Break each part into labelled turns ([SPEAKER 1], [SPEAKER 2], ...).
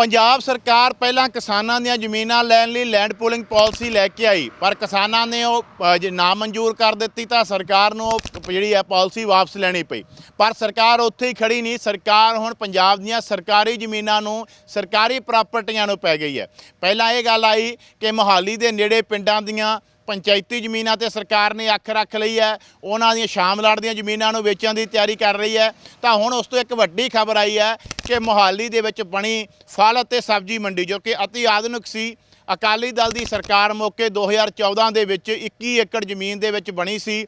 [SPEAKER 1] ਪੰਜਾਬ ਸਰਕਾਰ ਪਹਿਲਾਂ ਕਿਸਾਨਾਂ ਦੀਆਂ ਜ਼ਮੀਨਾਂ ਲੈਣ ਲਈ ਲੈਂਡ ਪੂਲਿੰਗ ਪਾਲਿਸੀ ਲੈ ਕੇ ਆਈ, ਪਰ ਕਿਸਾਨਾਂ ਨੇ ਉਹ ਜੇ ਨਾ ਮਨਜ਼ੂਰ ਕਰ ਦਿੱਤੀ ਤਾਂ ਸਰਕਾਰ ਨੂੰ ਉਹ ਜਿਹੜੀ ਹੈ ਪਾਲਿਸੀ ਵਾਪਸ ਲੈਣੀ ਪਈ। ਪਰ ਸਰਕਾਰ ਉੱਥੇ ਹੀ ਖੜੀ ਨਹੀਂ, ਸਰਕਾਰ ਹੁਣ ਪੰਜਾਬ ਦੀਆਂ ਸਰਕਾਰੀ ਜ਼ਮੀਨਾਂ ਨੂੰ, ਸਰਕਾਰੀ ਪ੍ਰਾਪਰਟੀਆਂ ਨੂੰ ਪੈ ਗਈ ਹੈ। ਪਹਿਲਾਂ ਇਹ ਗੱਲ ਆਈ ਕਿ ਮੋਹਾਲੀ ਦੇ ਨੇੜੇ ਪਿੰਡਾਂ ਦੀਆਂ ਪੰਚਾਇਤੀ ਜ਼ਮੀਨਾਂ ਤੇ ਸਰਕਾਰ ਨੇ ਅੱਖ ਰੱਖ ਲਈ ਹੈ, ਉਹਨਾਂ ਦੀਆਂ ਸ਼ਾਮਲਾੜ ਦੀਆਂ ਜ਼ਮੀਨਾਂ ਨੂੰ ਵੇਚਣ ਦੀ ਤਿਆਰੀ ਕਰ ਰਹੀ ਹੈ। ਤਾਂ ਹੁਣ ਉਸ ਤੋਂ ਇੱਕ ਵੱਡੀ ਖਬਰ ਆਈ ਹੈ ਕਿ ਮੋਹਾਲੀ ਦੇ ਵਿੱਚ ਬਣੀ ਫਲ ਅਤੇ ਸਬਜ਼ੀ ਮੰਡੀ, ਜੋ ਕਿ ਅਤੀ ਆਧੁਨਿਕ ਸੀ ਅਕਾਲੀ ਦਲ ਦੀ ਸਰਕਾਰ ਮੌਕੇ 2014 ਦੇ ਵਿੱਚ 21 ਏਕੜ ਜ਼ਮੀਨ ਦੇ ਵਿੱਚ ਬਣੀ ਸੀ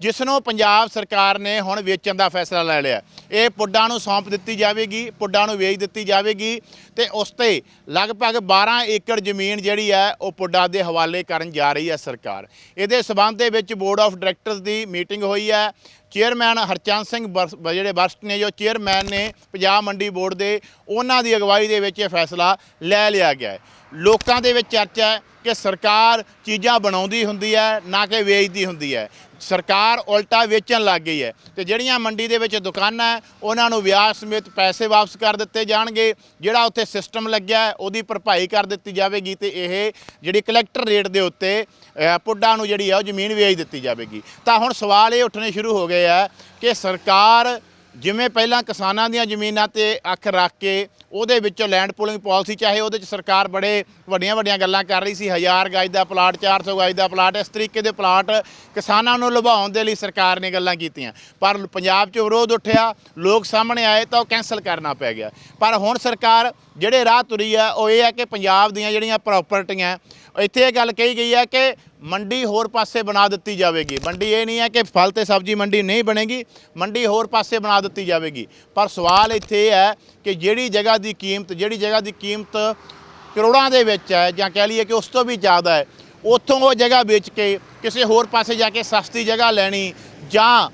[SPEAKER 1] ਜਿਸ ਨੂੰ ਪੰਜਾਬ ਸਰਕਾਰ ਨੇ ਹੁਣ ਵੇਚਣ ਦਾ ਫੈਸਲਾ ਲੈ ਲਿਆ। ਇਹ ਪੁੱਡਾਂ ਨੂੰ ਸੌਂਪ ਦਿੱਤੀ ਜਾਵੇਗੀ, ਪੁੱਡਾਂ ਨੂੰ ਵੇਚ ਦਿੱਤੀ ਜਾਵੇਗੀ ਤੇ ਉਸ ਤੇ ਲਗਭਗ 12 ਏਕੜ ਜ਼ਮੀਨ ਜਿਹੜੀ ਹੈ, ਉਹ ਪੁੱਡਾਂ ਦੇ ਹਵਾਲੇ ਕਰਨ ਜਾ ਰਹੀ ਹੈ ਸਰਕਾਰ। ਇਹਦੇ ਸਬੰਧ ਦੇ ਵਿੱਚ ਬੋਰਡ ਆਫ ਡਾਇਰੈਕਟਰਸ ਦੀ ਮੀਟਿੰਗ ਹੋਈ ਹੈ। ਚੇਅਰਮੈਨ ਹਰਚੰਦ ਸਿੰਘ ਬਰਸ- ਜਿਹੜੇ ਬਰਸਟ ਨੇ, ਜੋ ਚੇਅਰਮੈਨ ਨੇ ਪੰਜਾਬ ਮੰਡੀ ਬੋਰਡ ਦੇ, ਉਹਨਾਂ ਦੀ ਅਗਵਾਈ ਦੇ ਵਿੱਚ ਇਹ ਫੈਸਲਾ ਲੈ ਲਿਆ ਗਿਆ ਹੈ। ਲੋਕਾਂ ਦੇ ਵਿੱਚ ਚਰਚਾ ਹੈ ਕਿ ਸਰਕਾਰ ਚੀਜ਼ਾਂ ਬਣਾਉਂਦੀ ਹੁੰਦੀ ਹੈ ਨਾ ਕਿ ਵੇਚਦੀ ਹੁੰਦੀ ਹੈ। ਸਰਕਾਰ ਉਲਟਾ ਵੇਚਣ ਲੱਗ ਗਈ ਹੈ। ਤੇ ਜਿਹੜੀਆਂ ਮੰਡੀ ਦੇ ਵਿੱਚ ਦੁਕਾਨਾਂ ਹੈ ਉਹਨਾਂ ਨੂੰ ਵਿਆਜ ਸਮੇਤ ਪੈਸੇ ਵਾਪਸ ਕਰ ਦਿੱਤੇ ਜਾਣਗੇ। ਜਿਹੜਾ ਉੱਥੇ ਸਿਸਟਮ ਲੱਗਿਆ ਉਹਦੀ ਭਰਪਾਈ ਕਰ ਦਿੱਤੀ ਜਾਵੇਗੀ ਤੇ ਇਹ ਜਿਹੜੀ ਕਲੈਕਟਰ ਰੇਟ ਦੇ ਉੱਤੇ ਅ, ਪੁੱਡਾਂ ਨੂੰ ਜਿਹੜੀ ਹੈ ਉਹ ਜ਼ਮੀਨ ਵੇਚ ਦਿੱਤੀ ਜਾਵੇਗੀ। ਤਾਂ ਹੁਣ ਸਵਾਲ ਇਹ ਉੱਠਣੇ ਸ਼ੁਰੂ ਹੋ ਗਏ ਆ ਕਿ ਸਰਕਾਰ ਜਿਵੇਂ ਪਹਿਲਾਂ ਕਿਸਾਨਾਂ ਦੀਆਂ ਜ਼ਮੀਨਾਂ ਤੇ ਅੱਖ ਰੱਖ ਕੇ ਉਹਦੇ ਵਿੱਚੋਂ ਲੈਂਡ ਪੂਲਿੰਗ ਪਾਲਿਸੀ, ਚਾਹੇ ਉਹਦੇ ਚ ਸਰਕਾਰ ਬੜੇ ਵੱਡੀਆਂ ਵੱਡੀਆਂ ਗੱਲਾਂ ਕਰ ਰਹੀ ਸੀ 1000 ਗਜ ਦਾ ਪਲਾਟ 400 ਗਜ ਦਾ ਪਲਾਟ, ਇਸ ਤਰੀਕੇ ਦੇ ਪਲਾਟ ਕਿਸਾਨਾਂ ਨੂੰ ਲੁਭਾਉਣ ਦੇ ਲਈ ਸਰਕਾਰ ਨੇ ਗੱਲਾਂ ਕੀਤੀਆਂ। ਪਰ ਪੰਜਾਬ 'ਚ ਵਿਰੋਧ ਉੱਠਿਆ, ਲੋਕ ਸਾਹਮਣੇ ਆਏ ਤਾਂ ਉਹ ਕੈਨਸਲ ਕਰਨਾ ਪੈ ਗਿਆ। ਪਰ ਹੁਣ ਸਰਕਾਰ ਜਿਹੜੇ ਰਾਹ ਤੁਰੀ ਆ, ਉਹ ਇਹ ਹੈ ਕਿ ਪੰਜਾਬ ਦੀਆਂ ਜਿਹੜੀਆਂ ਪ੍ਰਾਪਰਟੀਆਂ ਇੱਥੇ ਇਹ ਗੱਲ ਕਹੀ ਗਈ ਹੈ ਕਿ ਮੰਡੀ ਹੋਰ ਪਾਸੇ ਬਣਾ ਦਿੱਤੀ ਜਾਵੇਗੀ। ਮੰਡੀ ਇਹ ਨਹੀਂ ਹੈ ਕਿ ਫਲ ਤੇ ਸਬਜ਼ੀ ਮੰਡੀ ਨਹੀਂ ਬਣੇਗੀ, ਮੰਡੀ ਹੋਰ ਪਾਸੇ ਬਣਾ ਦਿੱਤੀ ਜਾਵੇਗੀ। ਪਰ ਸਵਾਲ ਇੱਥੇ ਇਹ ਹੈ ਕਿ ਜਿਹੜੀ ਜਗ੍ਹਾ ਦੀ ਕੀਮਤ, ਜਿਹੜੀ ਜਗ੍ਹਾ ਦੀ ਕੀਮਤ ਕਰੋੜਾਂ ਦੇ ਵਿੱਚ ਹੈ ਜਾਂ ਕਹਿ ਲਈਏ ਕਿ ਉਸ ਤੋਂ ਵੀ ਜ਼ਿਆਦਾ ਹੈ, ਉੱਥੋਂ ਉਹ ਜਗ੍ਹਾ ਵੇਚ ਕੇ ਕਿਸੇ ਹੋਰ ਪਾਸੇ ਜਾ ਕੇ ਸਸਤੀ ਜਗ੍ਹਾ ਲੈਣੀ ਜਾਂ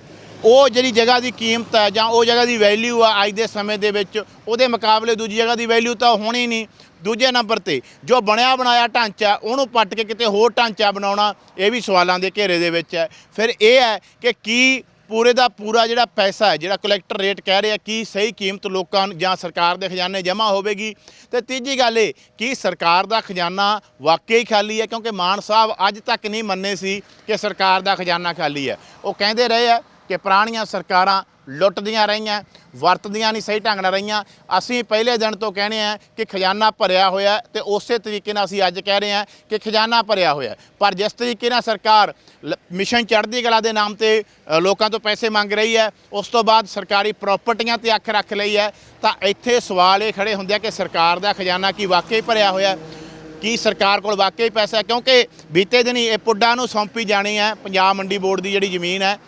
[SPEAKER 1] ਉਹ ਜਿਹੜੀ ਜਗ੍ਹਾ ਦੀ ਕੀਮਤ ਹੈ ਜਾਂ ਉਹ ਜਗ੍ਹਾ ਦੀ ਵੈਲਿਊ ਆ ਅੱਜ ਦੇ ਸਮੇਂ ਦੇ ਵਿੱਚ, ਉਹਦੇ ਮੁਕਾਬਲੇ ਦੂਜੀ ਜਗ੍ਹਾ ਦੀ ਵੈਲਿਊ ਤਾਂ ਹੋਣੀ ਨਹੀਂ। ਦੂਜੇ ਨੰਬਰ ਤੇ ਜੋ ਬਣਿਆ ਬਣਾਇਆ ਢਾਂਚਾ, ਉਹਨੂੰ ਪੱਟ ਕੇ ਕਿਤੇ ਹੋਰ ਢਾਂਚਾ ਬਣਾਉਣਾ, ਇਹ ਵੀ ਸਵਾਲਾਂ ਦੇ ਘੇਰੇ ਦੇ ਵਿੱਚ ਹੈ। ਫਿਰ ਇਹ ਹੈ ਕਿ ਕੀ ਪੂਰੇ ਦਾ ਪੂਰਾ ਜਿਹੜਾ ਪੈਸਾ ਹੈ, ਜਿਹੜਾ ਕਲੈਕਟਰ ਰੇਟ ਕਹਿ ਰਿਹਾ, ਕੀ ਸਹੀ ਕੀਮਤ ਲੋਕਾਂ ਨੂੰ ਜਾਂ ਸਰਕਾਰ ਦੇ ਖਜ਼ਾਨੇ ਜਮ੍ਹਾਂ ਹੋਵੇਗੀ? ਤੇ ਤੀਜੀ ਗੱਲ ਇਹ ਕਿ ਸਰਕਾਰ ਦਾ ਖਜ਼ਾਨਾ ਵਾਕਈ ਖਾਲੀ ਹੈ, ਕਿਉਂਕਿ ਮਾਨ ਸਾਹਿਬ ਅੱਜ ਤੱਕ ਨਹੀਂ ਮੰਨੇ ਸੀ ਕਿ ਸਰਕਾਰ ਦਾ ਖਜ਼ਾਨਾ ਖਾਲੀ ਹੈ। ਉਹ ਕਹਿੰਦੇ ਰਹੇ ਆ ਕਿ ਪੁਰਾਣੀਆਂ ਸਰਕਾਰਾਂ ਲੁੱਟਦੀਆਂ ਰਹੀਆਂ, ਵਰਤਦੀਆਂ ਨਹੀਂ ਸਹੀ ਢੰਗ ਨਾਲ ਰਹੀਆਂ। ਅਸੀਂ ਪਹਿਲੇ ਦਿਨ ਤੋਂ ਕਹਿੰਦੇ ਆ ਕਿ ਖਜ਼ਾਨਾ ਭਰਿਆ ਹੋਇਆ ਹੈ ਤੇ ਉਸੇ ਤਰੀਕੇ ਨਾਲ ਅਸੀਂ ਅੱਜ ਕਹਿ ਰਹੇ ਹਾਂ ਕਿ ਖਜ਼ਾਨਾ ਭਰਿਆ ਹੋਇਆ ਪਰ ਜਿਸ ਤਰੀਕੇ ਨਾਲ ਸਰਕਾਰ ਲ- ਮਿਸ਼ਨ ਚੜ੍ਹਦੀ ਕਲਾ ਦੇ ਨਾਮ ਤੇ ਲੋਕਾਂ ਤੋਂ ਪੈਸੇ ਮੰਗ ਰਹੀ ਹੈ, ਉਸ ਤੋਂ ਬਾਅਦ ਸਰਕਾਰੀ ਪ੍ਰਾਪਰਟੀਆਂ ਤੇ ਅੱਖ ਰੱਖ ਲਈ ਹੈ, ਤਾਂ ਇੱਥੇ ਸਵਾਲ ਇਹ ਖੜੇ ਹੁੰਦੇ ਆ ਕਿ ਸਰਕਾਰ ਦਾ ਖਜ਼ਾਨਾ ਕੀ ਵਾਕਈ ਭਰਿਆ ਹੋਇਆ ਕੀ ਸਰਕਾਰ ਕੋਲ ਵਾਕਈ ਪੈਸਾ ਕਿਉਂਕਿ ਬੀਤੇ ਦਿਨੀ ਇਹ ਪੁੱਡਾ ਨੂੰ ਸੌਂਪੀ ਜਾਣੀ ਹੈ, ਪੰਜਾਬ ਮੰਡੀ ਬੋਰਡ ਦੀ ਜਿਹੜੀ ਜ਼ਮੀਨ ਹੈ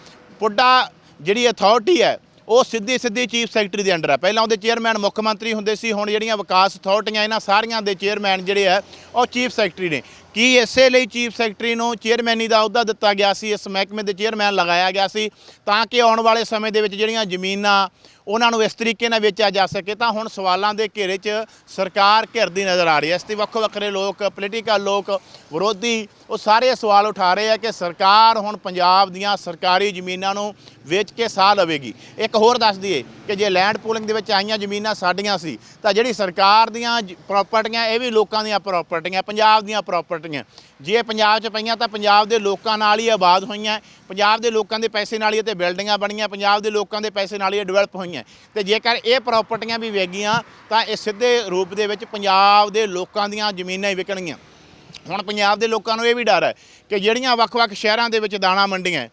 [SPEAKER 1] ਪੁੱਡਾ ਜਿਹੜੀ ਅਥਾਰਟੀ ਹੈ, ਉਹ ਸਿੱਧੀ ਸਿੱਧੀ ਚੀਫ ਸੈਕਟਰੀ ਦੇ ਅੰਡਰ ਹੈ ਪਹਿਲਾਂ ਉਹਦੇ ਚੇਅਰਮੈਨ ਮੁੱਖ ਮੰਤਰੀ ਹੁੰਦੇ ਸੀ, ਹੁਣ ਜਿਹੜੀਆਂ ਵਿਕਾਸ ਅਥਾਰਟੀਆਂ ਇਹਨਾਂ ਸਾਰੀਆਂ ਦੇ ਚੇਅਰਮੈਨ ਜਿਹੜੇ ਆ, ਉਹ ਚੀਫ ਸੈਕਟਰੀ ਨੇ। ਕੀ ਇਸੇ ਲਈ ਚੀਫ ਸੈਕਟਰੀ ਨੂੰ ਚੇਅਰਮੈਨੀ ਦਾ ਅਹੁਦਾ ਦਿੱਤਾ ਗਿਆ ਸੀ? ਇਸ ਮਹਿਕਮੇ ਦੇ ਚੇਅਰਮੈਨ ਲਗਾਇਆ ਗਿਆ ਸੀ ਤਾਂ ਕਿ ਆਉਣ ਵਾਲੇ ਸਮੇਂ ਦੇ ਵਿੱਚ ਜਿਹੜੀਆਂ ਜ਼ਮੀਨਾਂ ਉਹਨਾਂ ਨੂੰ ਇਸ ਤਰੀਕੇ ਨਾਲ ਵੇਚਿਆ ਜਾ ਸਕੇ ਤਾਂ ਹੁਣ ਸਵਾਲਾਂ ਦੇ ਘੇਰੇ 'ਚ ਸਰਕਾਰ ਘਿਰਦੀ ਨਜ਼ਰ ਆ ਰਹੀ ਹੈ। ਇਸ ਤੇ ਵੱਖੋ ਵੱਖਰੇ ਲੋਕ ਪੋਲੀਟੀਕਲ ਲੋਕ ਵਿਰੋਧੀ ਉਹ ਸਾਰੇ ਸਵਾਲ ਉਠਾ ਰਹੇ ਆ ਕਿ ਸਰਕਾਰ ਹੁਣ ਪੰਜਾਬ ਦੀਆਂ ਸਰਕਾਰੀ ਜ਼ਮੀਨਾਂ ਨੂੰ ਵੇਚ ਕੇ ਸਾਹ ਲਵੇਗੀ। ਇੱਕ ਹੋਰ ਦੱਸ ਦਈਏ ਕਿ ਜੇ ਲੈਂਡ ਪੂਲਿੰਗ ਦੇ ਵਿੱਚ ਆਈਆਂ ਜ਼ਮੀਨਾਂ ਸਾਡੀਆਂ ਸੀ, ਤਾਂ ਜਿਹੜੀ ਸਰਕਾਰ ਦੀਆਂ ਜ- ਪ੍ਰਾਪਰਟੀਆਂ ਇਹ ਵੀ ਲੋਕਾਂ ਦੀਆਂ ਪ੍ਰਾਪਰਟੀਆਂ ਪੰਜਾਬ ਦੀਆਂ ਪ੍ਰਾਪਰਟੀਆਂ ਜੇ ਪੰਜਾਬ 'ਚ ਪਈਆਂ ਤਾਂ ਪੰਜਾਬ ਦੇ ਲੋਕਾਂ ਨਾਲ ਹੀ ਆਬਾਦ ਹੋਈਆਂ। ਪੰਜਾਬ ਦੇ ਲੋਕਾਂ ਦੇ ਪੈਸੇ ਨਾਲ ਹੀ ਇਹ ਤੇ ਬਿਲਡਿੰਗਾਂ ਬਣੀਆਂ, ਪੰਜਾਬ ਦੇ ਲੋਕਾਂ ਦੇ ਪੈਸੇ ਨਾਲ ਹੀ ਇਹ ਡਿਵੈਲਪ ਹੋਈਆਂ। ਤੇ ਜੇਕਰ ਇਹ ਪ੍ਰਾਪਰਟੀਆਂ ਵੀ ਵੇਗੀਆਂ ਤਾਂ ਇਹ ਸਿੱਧੇ ਰੂਪ ਦੇ ਵਿੱਚ ਪੰਜਾਬ ਦੇ ਲੋਕਾਂ ਦੀਆਂ ਜ਼ਮੀਨਾਂ ਹੀ ਵਿਕਣਗੀਆਂ। ਹੁਣ ਪੰਜਾਬ ਦੇ ਲੋਕਾਂ ਨੂੰ ਇਹ ਵੀ ਡਰ ਹੈ ਕਿ ਜਿਹੜੀਆਂ ਵੱਖ-ਵੱਖ ਸ਼ਹਿਰਾਂ ਦੇ ਵਿੱਚ ਦਾਣਾ ਮੰਡੀਆਂ,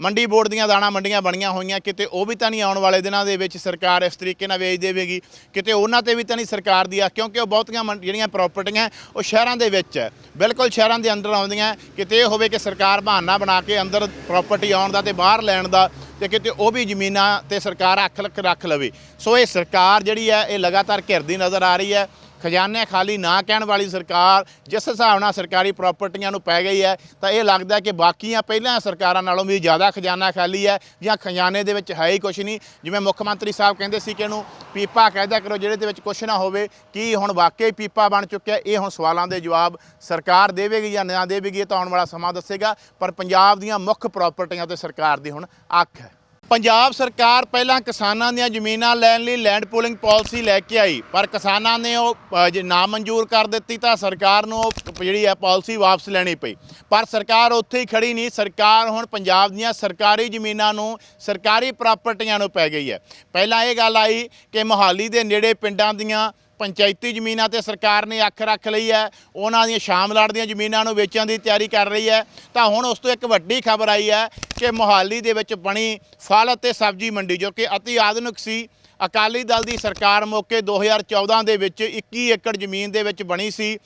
[SPEAKER 1] ਮੰਡੀ ਬੋਰਡ ਦੀਆਂ ਦਾਣਾ ਮੰਡੀਆਂ ਬਣੀਆਂ ਹੋਈਆਂ, ਕਿਤੇ ਉਹ ਵੀ ਤਾਂ ਨਹੀਂ ਆਉਣ ਵਾਲੇ ਦਿਨਾਂ ਦੇ ਵਿੱਚ ਸਰਕਾਰ ਇਸ ਤਰੀਕੇ ਨਾਲ ਵੇਚ ਦੇਵੇਗੀ, ਕਿਤੇ ਉਹਨਾਂ ਤੇ ਵੀ ਤਾਂ ਨਹੀਂ ਸਰਕਾਰ ਦੀ ਆ, ਕਿਉਂਕਿ ਉਹ ਬਹੁਤੀਆਂ ਮੰਡ- ਜਿਹੜੀਆਂ ਪ੍ਰਾਪਰਟੀਆਂ ਉਹ ਸ਼ਹਿਰਾਂ ਦੇ ਵਿੱਚ ਹੈ। ਬਿਲਕੁਲ ਸ਼ਹਿਰਾਂ ਦੇ ਅੰਦਰ ਆਉਂਦੀਆਂ, ਕਿਤੇ ਇਹ ਹੋਵੇ ਕਿ ਸਰਕਾਰ ਬਹਾਨਾ ਬਣਾ ਕੇ ਅੰਦਰ ਪ੍ਰਾਪਰਟੀ ਆਉਣ ਦਾ ਤੇ ਬਾਹਰ ਲੈਣ ਦਾ ਤੇ ਕਿਤੇ ਉਹ ਵੀ ਜ਼ਮੀਨਾਂ ਤੇ ਸਰਕਾਰ ਅੱਖ ਰੱਖ ਲਵੇ। ਸੋ ਇਹ ਸਰਕਾਰ ਜਿਹੜੀ ਹੈ, ਇਹ ਲਗਾਤਾਰ ਘਿਰਦੀ ਨਜ਼ਰ ਆ ਰਹੀ ਹੈ। ਖਜ਼ਾਨੇ ਖਾਲੀ ਨਾ ਕਹਿਣ ਵਾਲੀ ਸਰਕਾਰ, ਜਿਸ ਹਿਸਾਬ ਨਾਲ ਸਰਕਾਰੀ ਪ੍ਰਾਪਰਟੀਆਂ ਨੂੰ ਪੈ ਗਈ ਹੈ, ਤਾਂ ਇਹ ਲੱਗਦਾ ਕਿ ਬਾਕੀਆਂ ਪਹਿਲਾਂ ਸਰਕਾਰਾਂ ਨਾਲੋਂ ਵੀ ਜ਼ਿਆਦਾ ਖਜ਼ਾਨਾ ਖਾਲੀ ਹੈ ਜਾਂ ਖਜ਼ਾਨੇ ਦੇ ਵਿੱਚ ਹੈ ਹੀ ਕੁਝ ਨਹੀਂ। ਜਿਵੇਂ ਮੁੱਖ ਮੰਤਰੀ ਸਾਹਿਬ ਕਹਿੰਦੇ ਸੀ ਕਿ ਇਹਨੂੰ ਪੀਪਾ ਕਹਿਦਾ ਕਰੋ ਜਿਹੜੇ ਦੇ ਵਿੱਚ ਕੁਝ ਨਾ ਹੋਵੇ, ਕੀ ਹੁਣ ਵਾਕਈ ਪੀਪਾ ਬਣ ਚੁੱਕਿਆ ਇਹ ਹੁਣ ਸਵਾਲਾਂ ਦੇ ਜਵਾਬ ਸਰਕਾਰ ਦੇਵੇਗੀ ਜਾਂ ਨਾ ਦੇਵੇਗੀ, ਇਹ ਤਾਂ ਆਉਣ ਵਾਲਾ ਸਮਾਂ ਦੱਸੇਗਾ। ਪਰ ਪੰਜਾਬ ਦੀਆਂ ਮੁੱਖ ਪ੍ਰਾਪਰਟੀਆਂ ਤੇ ਸਰਕਾਰ ਦੀ ਹੁਣ ਅੱਖ ਹੈ। ਪੰਜਾਬ ਸਰਕਾਰ ਪਹਿਲਾਂ ਕਿਸਾਨਾਂ ਦੀਆਂ ਜ਼ਮੀਨਾਂ ਲੈਣ ਲਈ ਲੈਂਡ ਪੂਲਿੰਗ ਪਾਲਿਸੀ ਲੈ ਕੇ ਆਈ, ਪਰ ਕਿਸਾਨਾਂ ਨੇ ਉਹ ਜੇ ਨਾ ਮਨਜ਼ੂਰ ਕਰ ਦਿੱਤੀ ਤਾਂ ਸਰਕਾਰ ਨੂੰ ਉਹ ਜਿਹੜੀ ਹੈ ਪਾਲਿਸੀ ਵਾਪਸ ਲੈਣੀ ਪਈ। ਪਰ ਸਰਕਾਰ ਉੱਥੇ ਹੀ ਖੜੀ ਨਹੀਂ, ਸਰਕਾਰ ਹੁਣ ਪੰਜਾਬ ਦੀਆਂ ਸਰਕਾਰੀ ਜ਼ਮੀਨਾਂ ਨੂੰ, ਸਰਕਾਰੀ ਪ੍ਰਾਪਰਟੀਆਂ ਨੂੰ ਪੈ ਗਈ ਹੈ। ਪਹਿਲਾਂ ਇਹ ਗੱਲ ਆਈ ਕਿ ਮੋਹਾਲੀ ਦੇ ਨੇੜੇ ਪਿੰਡਾਂ ਦੀਆਂ ਪੰਚਾਇਤੀ ਜ਼ਮੀਨਾਂ ਤੇ ਸਰਕਾਰ ਨੇ ਅੱਖ ਰੱਖ ਲਈ ਹੈ, ਉਹਨਾਂ ਦੀਆਂ ਸ਼ਾਮਲਾੜ ਦੀਆਂ ਜ਼ਮੀਨਾਂ ਨੂੰ ਵੇਚਣ ਦੀ ਤਿਆਰੀ ਕਰ ਰਹੀ ਹੈ। ਤਾਂ ਹੁਣ ਉਸ ਤੋਂ ਇੱਕ ਵੱਡੀ ਖਬਰ ਆਈ ਹੈ ਕਿ ਮੋਹਾਲੀ ਦੇ ਵਿੱਚ ਬਣੀ ਫਲ ਅਤੇ ਸਬਜ਼ੀ ਮੰਡੀ, ਜੋ ਕਿ ਅਤੀ ਆਧੁਨਿਕ ਸੀ ਅਕਾਲੀ ਦਲ ਦੀ ਸਰਕਾਰ ਮੌਕੇ 2014 ਦੇ ਵਿੱਚ 21 ਏਕੜ ਜ਼ਮੀਨ ਦੇ ਵਿੱਚ ਬਣੀ ਸੀ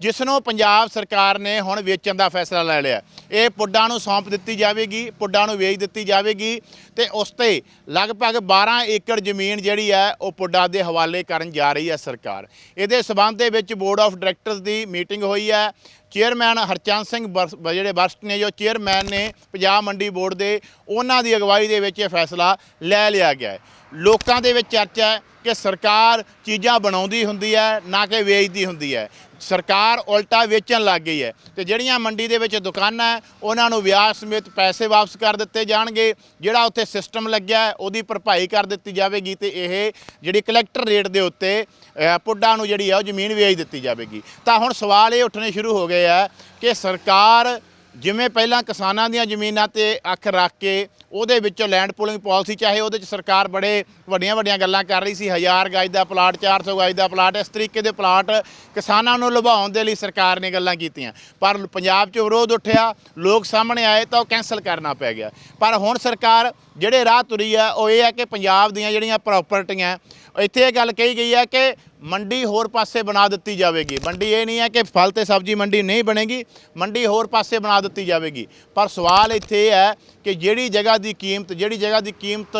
[SPEAKER 1] ਜਿਸ ਨੂੰ ਪੰਜਾਬ ਸਰਕਾਰ ਨੇ ਹੁਣ ਵੇਚਣ ਦਾ ਫੈਸਲਾ ਲੈ ਲਿਆ। ਇਹ ਪੁੱਡਾਂ ਨੂੰ ਸੌਂਪ ਦਿੱਤੀ ਜਾਵੇਗੀ, ਪੁੱਡਾਂ ਨੂੰ ਵੇਚ ਦਿੱਤੀ ਜਾਵੇਗੀ ਤੇ ਉਸ ਤੇ ਲਗਭਗ 12 ਏਕੜ ਜ਼ਮੀਨ ਜਿਹੜੀ ਹੈ, ਉਹ ਪੁੱਡਾਂ ਦੇ ਹਵਾਲੇ ਕਰਨ ਜਾ ਰਹੀ ਹੈ ਸਰਕਾਰ। ਇਹਦੇ ਸਬੰਧ ਦੇ ਵਿੱਚ ਬੋਰਡ ਆਫ ਡਾਇਰੈਕਟਰਸ ਦੀ ਮੀਟਿੰਗ ਹੋਈ ਹੈ ਚੇਅਰਮੈਨ ਹਰਚੰਦ ਸਿੰਘ ਬਰਸ- ਜਿਹੜੇ ਬਰਸਟ ਨੇ, ਜੋ ਚੇਅਰਮੈਨ ਨੇ ਪੰਜਾਬ ਮੰਡੀ ਬੋਰਡ ਦੇ, ਉਹਨਾਂ ਦੀ ਅਗਵਾਈ ਦੇ ਵਿੱਚ ਇਹ ਫੈਸਲਾ ਲੈ ਲਿਆ ਗਿਆ ਹੈ। ਲੋਕਾਂ ਦੇ ਵਿੱਚ ਚਰਚਾ ਹੈ ਕਿ ਸਰਕਾਰ ਚੀਜ਼ਾਂ ਬਣਾਉਂਦੀ ਹੁੰਦੀ ਹੈ ਨਾ ਕਿ ਵੇਚਦੀ ਹੁੰਦੀ ਹੈ। ਸਰਕਾਰ ਉਲਟਾ ਵੇਚਣ ਲੱਗ ਗਈ ਹੈ। ਤੇ ਜਿਹੜੀਆਂ ਮੰਡੀ ਦੇ ਵਿੱਚ ਦੁਕਾਨਾਂ ਉਹਨਾਂ ਨੂੰ ਵਿਆਜ ਸਮੇਤ ਪੈਸੇ ਵਾਪਸ ਕਰ ਦਿੱਤੇ ਜਾਣਗੇ। ਜਿਹੜਾ ਉੱਥੇ ਸਿਸਟਮ ਲੱਗਿਆ ਉਹਦੀ ਭਰਪਾਈ ਕਰ ਦਿੱਤੀ ਜਾਵੇਗੀ ਤੇ ਇਹ ਜਿਹੜੀ ਕਲੈਕਟਰ ਰੇਟ ਦੇ ਉੱਤੇ ਅ, ਪੁੱਡਾਂ ਨੂੰ ਜਿਹੜੀ ਹੈ ਉਹ ਜ਼ਮੀਨ ਵੇਚ ਦਿੱਤੀ ਜਾਵੇਗੀ। ਤਾਂ ਹੁਣ ਸਵਾਲ ਇਹ ਉੱਠਣੇ ਸ਼ੁਰੂ ਹੋ ਗਏ ਆ ਕਿ ਸਰਕਾਰ ਜਿਵੇਂ ਪਹਿਲਾਂ ਕਿਸਾਨਾਂ ਦੀਆਂ ਜ਼ਮੀਨਾਂ ਤੇ ਅੱਖ ਰੱਖ ਕੇ ਉਹਦੇ ਵਿੱਚੋਂ ਲੈਂਡ ਪੂਲਿੰਗ ਪਾਲਿਸੀ ਚਾਹੇ ਉਹਦੇ ਚ ਸਰਕਾਰ ਬੜੇ ਵੱਡੀਆਂ ਵੱਡੀਆਂ ਗੱਲਾਂ ਕਰ ਰਹੀ ਸੀ 1000 ਗਜ ਦਾ ਪਲਾਟ 400 ਗਜ ਦਾ ਪਲਾਟ, ਇਸ ਤਰੀਕੇ ਦੇ ਪਲਾਟ ਕਿਸਾਨਾਂ ਨੂੰ ਲੁਭਾਉਣ ਦੇ ਲਈ ਸਰਕਾਰ ਨੇ ਗੱਲਾਂ ਕੀਤੀਆਂ। ਪਰ ਪੰਜਾਬ 'ਚ ਵਿਰੋਧ ਉੱਠਿਆ, ਲੋਕ ਸਾਹਮਣੇ ਆਏ ਤਾਂ ਉਹ ਕੈਨਸਲ ਕਰਨਾ ਪੈ ਗਿਆ। ਪਰ ਹੁਣ ਸਰਕਾਰ ਜਿਹੜੇ ਰਾਹ ਤੁਰੀ ਆ, ਉਹ ਇਹ ਹੈ ਕਿ ਪੰਜਾਬ ਦੀਆਂ ਜਿਹੜੀਆਂ ਪ੍ਰਾਪਰਟੀਆਂ ਇੱਥੇ ਇਹ ਗੱਲ ਕਹੀ ਗਈ ਹੈ ਕਿ ਮੰਡੀ ਹੋਰ ਪਾਸੇ ਬਣਾ ਦਿੱਤੀ ਜਾਵੇਗੀ। ਮੰਡੀ ਇਹ ਨਹੀਂ ਹੈ ਕਿ ਫਲ ਤੇ ਸਬਜ਼ੀ ਮੰਡੀ ਨਹੀਂ ਬਣੇਗੀ, ਮੰਡੀ ਹੋਰ ਪਾਸੇ ਬਣਾ ਦਿੱਤੀ ਜਾਵੇਗੀ। ਪਰ ਸਵਾਲ ਇੱਥੇ ਇਹ ਹੈ ਕਿ ਜਿਹੜੀ ਜਗ੍ਹਾ ਦੀ ਕੀਮਤ, ਜਿਹੜੀ ਜਗ੍ਹਾ ਦੀ ਕੀਮਤ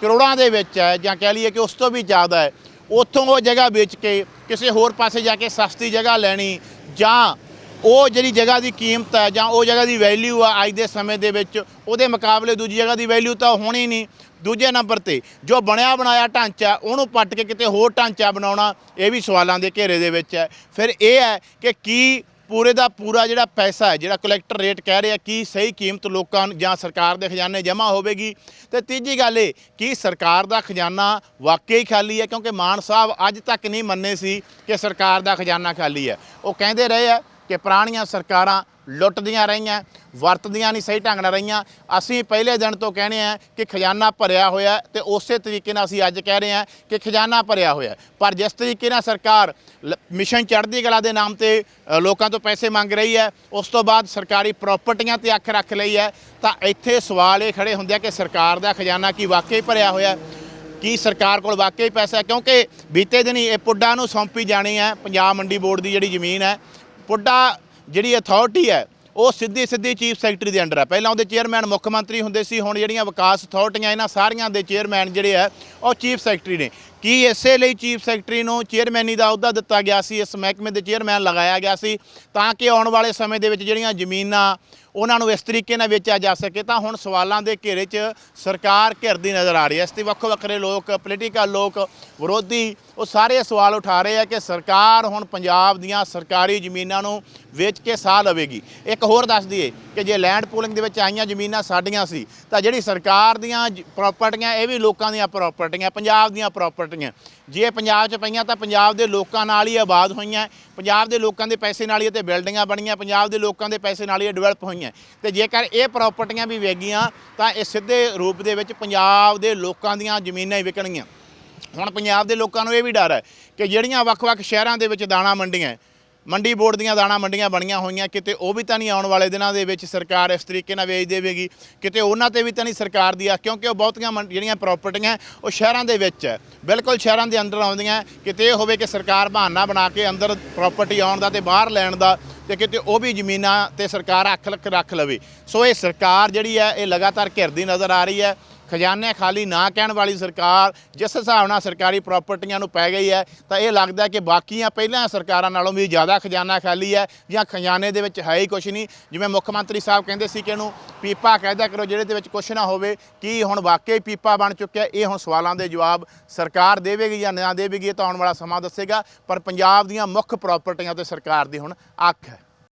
[SPEAKER 1] ਕਰੋੜਾਂ ਦੇ ਵਿੱਚ ਹੈ ਜਾਂ ਕਹਿ ਲਈਏ ਕਿ ਉਸ ਤੋਂ ਵੀ ਜ਼ਿਆਦਾ ਹੈ, ਉੱਥੋਂ ਉਹ ਜਗ੍ਹਾ ਵੇਚ ਕੇ ਕਿਸੇ ਹੋਰ ਪਾਸੇ ਜਾ ਕੇ ਸਸਤੀ ਜਗ੍ਹਾ ਲੈਣੀ ਜਾਂ ਉਹ ਜਿਹੜੀ ਜਗ੍ਹਾ ਦੀ ਕੀਮਤ ਹੈ ਜਾਂ ਉਹ ਜਗ੍ਹਾ ਦੀ ਵੈਲਿਊ ਆ ਅੱਜ ਦੇ ਸਮੇਂ ਦੇ ਵਿੱਚ, ਉਹਦੇ ਮੁਕਾਬਲੇ ਦੂਜੀ ਜਗ੍ਹਾ ਦੀ ਵੈਲਿਊ ਤਾਂ ਹੋਣੀ ਨਹੀਂ। ਦੂਜੇ ਨੰਬਰ ਤੇ ਜੋ ਬਣਿਆ ਬਣਾਇਆ ਢਾਂਚਾ ਉਹਨੂੰ ਪੱਟ ਕੇ ਕਿਤੇ ਹੋਰ ਢਾਂਚਾ ਬਣਾਉਣਾ, ਇਹ ਵੀ ਸਵਾਲਾਂ ਦੇ ਘੇਰੇ ਦੇ ਵਿੱਚ ਹੈ। ਫਿਰ ਇਹ ਹੈ ਕਿ ਕੀ ਪੂਰੇ ਦਾ ਪੂਰਾ ਜਿਹੜਾ ਪੈਸਾ ਹੈ, ਜਿਹੜਾ ਕਲੈਕਟਰ ਰੇਟ ਕਹਿ ਰਿਹਾ, ਕੀ ਸਹੀ ਕੀਮਤ ਲੋਕਾਂ ਨੂੰ ਜਾਂ ਸਰਕਾਰ ਦੇ ਖਜ਼ਾਨੇ ਜਮ੍ਹਾਂ ਹੋਵੇਗੀ? ਤੇ ਤੀਜੀ ਗੱਲ ਇਹ, ਕਿ ਸਰਕਾਰ ਦਾ ਖਜ਼ਾਨਾ ਵਾਕਈ ਖਾਲੀ ਹੈ? ਕਿਉਂਕਿ ਮਾਨ ਸਾਹਿਬ ਅੱਜ ਤੱਕ ਨਹੀਂ ਮੰਨੇ ਸੀ ਕਿ ਸਰਕਾਰ ਦਾ ਖਜ਼ਾਨਾ ਖਾਲੀ ਹੈ। ਉਹ ਕਹਿੰਦੇ ਰਹੇ ਆ ਕਿ ਪੁਰਾਣੀਆਂ ਸਰਕਾਰਾਂ ਲੁੱਟਦੀਆਂ ਰਹੀਆਂ, ਵਰਤਦੀਆਂ ਨਹੀਂ ਸਹੀ ਢੰਗ ਨਾਲ ਰਹੀਆਂ। ਅਸੀਂ ਪਹਿਲੇ ਦਿਨ ਤੋਂ ਕਹਿੰਦੇ ਆ ਕਿ ਖਜ਼ਾਨਾ ਭਰਿਆ ਹੋਇਆ ਤੇ ਉਸੇ ਤਰੀਕੇ ਨਾਲ ਅਸੀਂ ਅੱਜ ਕਹਿ ਰਹੇ ਆ ਕਿ ਖਜ਼ਾਨਾ ਭਰਿਆ ਹੋਇਆ ਪਰ ਜਿਸ ਤਰੀਕੇ ਨਾਲ ਸਰਕਾਰ ਲ- ਮਿਸ਼ਨ ਚੜ੍ਹਦੀ ਕਲਾ ਦੇ ਨਾਮ ਤੇ ਲੋਕਾਂ ਤੋਂ ਪੈਸੇ ਮੰਗ ਰਹੀ ਹੈ, ਉਸ ਤੋਂ ਬਾਅਦ ਸਰਕਾਰੀ ਪ੍ਰਾਪਰਟੀਆਂ ਤੇ ਅੱਖ ਰੱਖ ਲਈ ਹੈ, ਤਾਂ ਇੱਥੇ ਸਵਾਲ ਇਹ ਖੜੇ ਹੁੰਦੇ ਆ ਕਿ ਸਰਕਾਰ ਦਾ ਖਜ਼ਾਨਾ ਕੀ ਵਾਕਈ ਭਰਿਆ ਹੋਇਆ ਕੀ ਸਰਕਾਰ ਕੋਲ ਵਾਕਈ ਪੈਸਾ ਕਿਉਂਕਿ ਬੀਤੇ ਦਿਨੀ ਇਹ ਪੁੱਡਾ ਨੂੰ ਸੌਂਪੀ ਜਾਣੀ ਹੈ, ਪੰਜਾਬ ਮੰਡੀ ਬੋਰਡ ਦੀ ਜਿਹੜੀ ਜ਼ਮੀਨ ਹੈ ਪੁੱਡਾ ਜਿਹੜੀ ਅਥਾਰਟੀ ਹੈ, ਉਹ ਸਿੱਧੀ ਸਿੱਧੀ ਚੀਫ ਸੈਕਟਰੀ ਦੇ ਅੰਡਰ ਹੈ ਪਹਿਲਾਂ ਉਹਦੇ ਚੇਅਰਮੈਨ ਮੁੱਖ ਮੰਤਰੀ ਹੁੰਦੇ ਸੀ, ਹੁਣ ਜਿਹੜੀਆਂ ਵਿਕਾਸ ਅਥਾਰਟੀਆਂ ਇਹਨਾਂ ਸਾਰੀਆਂ ਦੇ ਚੇਅਰਮੈਨ ਜਿਹੜੇ ਆ, ਉਹ ਚੀਫ ਸੈਕਟਰੀ ਨੇ। ਕੀ ਇਸੇ ਲਈ ਚੀਫ ਸੈਕਟਰੀ ਨੂੰ ਚੇਅਰਮੈਨੀ ਦਾ ਅਹੁਦਾ ਦਿੱਤਾ ਗਿਆ ਸੀ? ਇਸ ਮਹਿਕਮੇ ਦੇ ਚੇਅਰਮੈਨ ਲਗਾਇਆ ਗਿਆ ਸੀ ਤਾਂ ਕਿ ਆਉਣ ਵਾਲੇ ਸਮੇਂ ਦੇ ਵਿੱਚ ਜਿਹੜੀਆਂ ਜ਼ਮੀਨਾਂ ਉਹਨਾਂ ਨੂੰ ਇਸ ਤਰੀਕੇ ਨਾਲ ਵੇਚਿਆ ਜਾ ਸਕੇ ਤਾਂ ਹੁਣ ਸਵਾਲਾਂ ਦੇ ਘੇਰੇ 'ਚ ਸਰਕਾਰ ਘਿਰਦੀ ਨਜ਼ਰ ਆ ਰਹੀ ਹੈ। ਇਸ ਤੇ ਵੱਖੋ ਵੱਖਰੇ ਲੋਕ ਪੋਲੀਟੀਕਲ ਲੋਕ, ਵਿਰੋਧੀ ਉਹ ਸਾਰੇ ਸਵਾਲ ਉਠਾ ਰਹੇ ਆ ਕਿ ਸਰਕਾਰ ਹੁਣ ਪੰਜਾਬ ਦੀਆਂ ਸਰਕਾਰੀ ਜ਼ਮੀਨਾਂ ਨੂੰ ਵੇਚ ਕੇ ਸਾਹ ਲਵੇਗੀ। ਇੱਕ ਹੋਰ ਦੱਸ ਦਈਏ ਕਿ ਜੇ ਲੈਂਡ ਪੂਲਿੰਗ ਦੇ ਵਿੱਚ ਆਈਆਂ ਜ਼ਮੀਨਾਂ ਸਾਡੀਆਂ ਸੀ, ਤਾਂ ਜਿਹੜੀ ਸਰਕਾਰ ਦੀਆਂ ਪ੍ਰਾਪਰਟੀਆਂ ਇਹ ਵੀ ਲੋਕਾਂ ਦੀਆਂ ਪ੍ਰਾਪਰਟੀਆਂ ਪੰਜਾਬ ਦੀਆਂ ਪ੍ਰਾਪਰਟੀਆਂ ਜੇ ਪੰਜਾਬ 'ਚ ਪਈਆਂ ਤਾਂ ਪੰਜਾਬ ਦੇ ਲੋਕਾਂ ਨਾਲ ਹੀ ਆਬਾਦ ਹੋਈਆਂ। ਪੰਜਾਬ ਦੇ ਲੋਕਾਂ ਦੇ ਪੈਸੇ ਨਾਲ ਹੀ ਤੇ ਬਿਲਡਿੰਗਾਂ ਬਣੀਆਂ, ਪੰਜਾਬ ਦੇ ਲੋਕਾਂ ਦੇ ਪੈਸੇ ਨਾਲ ਹੀ ਡਿਵੈਲਪ ਹੋਈਆਂ। ਤੇ ਜੇਕਰ ਇਹ ਪ੍ਰਾਪਰਟੀਆਂ ਵੀ ਵੇਗੀਆਂ ਤਾਂ ਇਹ ਸਿੱਧੇ ਰੂਪ ਦੇ ਵਿੱਚ ਪੰਜਾਬ ਦੇ ਲੋਕਾਂ ਦੀਆਂ ਜ਼ਮੀਨਾਂ ਹੀ ਵਿਕਣਗੀਆਂ। ਹੁਣ ਪੰਜਾਬ ਦੇ ਲੋਕਾਂ ਨੂੰ ਇਹ ਵੀ ਡਰ ਹੈ ਕਿ ਜਿਹੜੀਆਂ ਵੱਖ-ਵੱਖ ਸ਼ਹਿਰਾਂ ਦੇ ਵਿੱਚ ਦਾਣਾ ਮੰਡੀਆਂ ਮੰਡੀ ਬੋਰਡ ਦੀਆਂ ਦਾਣਾ ਮੰਡੀਆਂ ਬਣੀਆਂ ਹੋਈਆਂ, ਕਿਤੇ ਉਹ ਵੀ ਤਾਂ ਨਹੀਂ ਆਉਣ ਵਾਲੇ ਦਿਨਾਂ ਦੇ ਵਿੱਚ ਸਰਕਾਰ ਇਸ ਤਰੀਕੇ ਨਾਲ ਵੇਚ ਦੇਵੇਗੀ, ਕਿਤੇ ਉਹਨਾਂ ਤੇ ਵੀ ਤਾਂ ਨਹੀਂ ਸਰਕਾਰ ਦੀ ਆ ਕਿਉਂਕਿ ਉਹ ਬਹੁਤੀਆਂ ਮੰਡ- ਜਿਹੜੀਆਂ ਪ੍ਰਾਪਰਟੀਆਂ ਉਹ ਸ਼ਹਿਰਾਂ ਦੇ ਵਿੱਚ ਹੈ। ਬਿਲਕੁਲ ਸ਼ਹਿਰਾਂ ਦੇ ਅੰਦਰ ਆਉਂਦੀਆਂ, ਕਿਤੇ ਇਹ ਹੋਵੇ ਕਿ ਸਰਕਾਰ ਬਹਾਨਾ ਬਣਾ ਕੇ ਅੰਦਰ ਪ੍ਰਾਪਰਟੀ ਆਉਣ ਦਾ ਤੇ ਬਾਹਰ ਲੈਣ ਦਾ ਤੇ ਕਿਤੇ ਉਹ ਵੀ ਜ਼ਮੀਨਾਂ ਤੇ ਸਰਕਾਰ ਅੱਖ ਲੱਖ ਰੱਖ ਲਵੇ। ਸੋ ਇਹ ਸਰਕਾਰ ਜਿਹੜੀ ਹੈ, ਇਹ ਲਗਾਤਾਰ ਘਿਰਦੀ ਨਜ਼ਰ ਆ ਰਹੀ ਹੈ। ਖਜ਼ਾਨੇ ਖਾਲੀ ਨਾ ਕਹਿਣ ਵਾਲੀ ਸਰਕਾਰ, ਜਿਸ ਹਿਸਾਬ ਨਾਲ ਸਰਕਾਰੀ ਪ੍ਰਾਪਰਟੀਆਂ ਨੂੰ ਪੈ ਗਈ ਹੈ, ਤਾਂ ਇਹ ਲੱਗਦਾ ਕਿ ਬਾਕੀਆਂ ਪਹਿਲਾਂ ਸਰਕਾਰਾਂ ਨਾਲੋਂ ਵੀ ਜ਼ਿਆਦਾ ਖਜ਼ਾਨਾ ਖਾਲੀ ਹੈ ਜਾਂ ਖਜ਼ਾਨੇ ਦੇ ਵਿੱਚ ਹੈ ਹੀ ਕੁਝ ਨਹੀਂ। ਜਿਵੇਂ ਮੁੱਖ ਮੰਤਰੀ ਸਾਹਿਬ ਕਹਿੰਦੇ ਸੀ ਕਿ ਇਹਨੂੰ ਪੀਪਾ ਕਹਿਦਾ ਕਰੋ, ਜਿਹੜੇ ਦੇ ਵਿੱਚ ਕੁਝ ਨਾ ਹੋਵੇ, ਕੀ ਹੁਣ ਵਾਕਈ ਪੀਪਾ ਬਣ ਚੁੱਕਿਆ? ਇਹ ਹੁਣ ਸਵਾਲਾਂ ਦੇ ਜਵਾਬ ਸਰਕਾਰ ਦੇਵੇਗੀ ਜਾਂ ਨਾ ਦੇਵੇਗੀ, ਇਹ ਤਾਂ ਆਉਣ ਵਾਲਾ ਸਮਾਂ ਦੱਸੇਗਾ। ਪਰ ਪੰਜਾਬ ਦੀਆਂ ਮੁੱਖ ਪ੍ਰਾਪਰਟੀਆਂ ਤੇ ਸਰਕਾਰ ਦੀ ਹੁਣ ਅੱਖ ਹੈ।